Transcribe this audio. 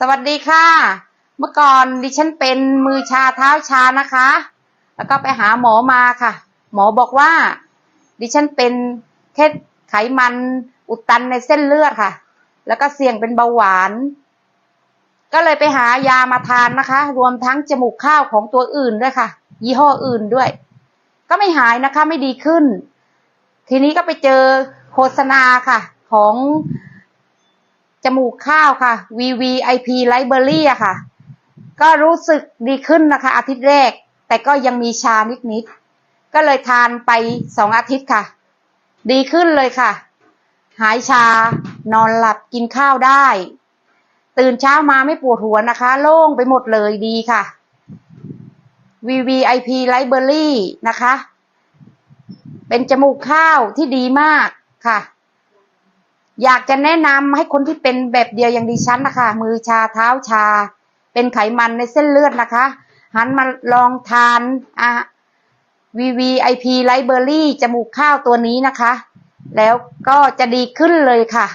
สวัสดีค่ะ เมื่อก่อนดิฉันเป็นมือชาเท้าชานะคะ แล้วก็ไปหาหมอมาค่ะ หมอบอกว่า ดิฉันเป็นแค่ไขมันอุดตันในเส้นเลือดค่ะ แล้วก็เสี่ยงเป็นเบาหวาน ก็เลยไปหายามาทานนะคะ รวมทั้งจมูกข้าวของตัวอื่นด้วยค่ะ ยี่ห้ออื่นด้วย ก็ไม่หายนะคะไม่ดีขึ้น ทีนี้ก็ไปเจอโฆษณาค่ะ ของ จมูกข้าวค่ะ VVIP Library อะค่ะ ก็รู้สึกดีขึ้นนะคะ อาทิตย์แรก แต่ก็ยังมีชานิดๆ ก็เลยทานไปสองอาทิตย์ค่ะ ดีขึ้นเลยค่ะ หายชานอนหลับกินข้าวได้ ตื่นเช้ามาไม่ปวดหัวนะคะ โล่งไปหมดเลยดีค่ะ VVIP Library นะคะ เป็นจมูกข้าวที่ดีมากค่ะ อยากจะแนะนำให้คนที่เป็นแบบเดียวอย่างดิฉันนะคะ มือชาเท้าชา เป็นไขมันในเส้นเลือดนะคะ หันมาลองทานอะ VVIP Library จมูกข้าวตัวนี้นะคะ แล้วก็จะดีขึ้นเลยค่ะ